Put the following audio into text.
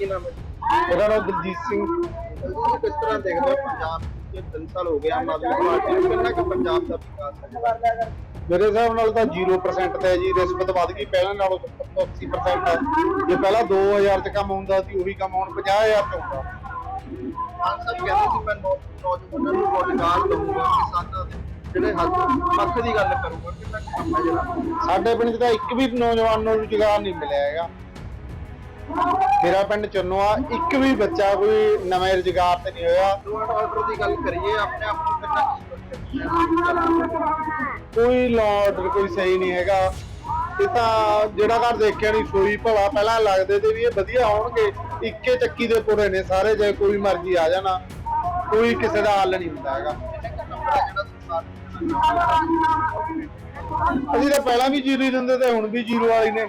ਕੀ ਨਾਮ ਹੈ ਉਹਦਾ ਨਾਮ ਦਲਜੀਤ ਸਿੰਘ। ਤੁਸੀਂ ਕਿਸ ਤਰ੍ਹਾਂ ਦੇਖਦੇ ਹੋ ਪੰਜਾਬ ਦੇ 3 ਸਾਲ ਹੋ ਗਏ ਆਮ ਆਦਮੀ ਪਾਰਟੀ ਨੂੰ। ਕਿੰਨਾ ਕਿ ਪੰਜਾਬ ਦਾ ਵਿਕਾਸ ਹੈ? ਮੇਰੇ ਹਿਸਾਬ ਨਾਲ ਤਾਂ 0% ਤੇ ਜੀ। ਰਿਸ਼ਵਤ ਵੱਧ ਗਈ। ਪਹਿਲਾਂ ਨਾਲੋਂ 70 ਤੋਂ 80% ਹੈ ਜੇ ਪਹਿਲਾਂ 2000 ਚ ਕੰਮ ਹੁੰਦਾ ਸੀ ਉਹੀ ਕੰਮ ਹੁਣ 50000 ਚ ਹੁੰਦਾ। ਮਾਨ ਸਾਹਿਬ ਕਹਿੰਦੇ ਸੀ ਮੈਂ ਨੌ- ਨੌਜਵਾਨਾਂ ਨੂੰ ਰੋਜ਼ਗਾਰ ਦਊਂਗਾ ਕਿਸਾਨਾਂ ਦੇ ਜਿਹੜੇ ਹੱਕ ਪੱਖ ਦੀ ਗੱਲ ਕਰੂੰਗਾ। ਕਿੰਨਾ ਕੁ ਕੰਮ ਹੈ ਜਿਹੜਾ ਸਾਡੇ ਪਿੰਡ 'ਚ ਤਾਂ ਇੱਕ ਵੀ ਨੌਜਵਾਨ ਨੂੰ ਰੁਜ਼ਗਾਰ ਨਹੀਂ ਮਿਲਿਆ ਹੈਗਾ। ਮੇਰਾ ਪਿੰਡ ਚੰਨੋਆ, ਇੱਕ ਵੀ ਬੱਚਾ ਕੋਈ ਨਵੇਂ ਰੁਜ਼ਗਾਰ ਤੇ ਨਹੀਂ ਹੋਇਆ। ਲੋਅ ਆਰਡਰ ਦੀ ਗੱਲ ਕਰੀਏ ਆਪਣੇ ਆਪ ਨੂੰ ਕਿੰਨਾ ਕੀ ਕੋਈ ਲਾਅ ਕੋਈ ਸਹੀ ਨਹੀਂ ਹੈਗਾ। ਇਹ ਤਾਂ ਜਿਹੜਾ ਘਰ ਦੇਖਿਆ ਨਹੀਂ ਸੋਈ ਭਲਾ ਪਹਿਲਾਂ ਲੱਗਦੇ ਤੇ ਵੀ ਇਹ ਵਧੀਆ ਹੋਣਗੇ। ਇੱਕੇ ਚੱਕੀ ਦੇ ਪੁਰੇ ਨੇ ਸਾਰੇ, ਜੇ ਕੋਈ ਮਰਜ਼ੀ ਆ ਜਾਣਾ। ਕੋਈ ਕਿਸੇ ਦਾ ਹੱਲ ਨਹੀਂ ਹੁੰਦਾ ਹੈਗਾ। ਅਸੀਂ ਤਾਂ ਪਹਿਲਾਂ ਵੀ ਜੀਰੋ ਹੀ ਦਿੰਦੇ ਤੇ ਹੁਣ ਵੀ ਜੀਰੋ ਵਾਲੀ ਨੇ।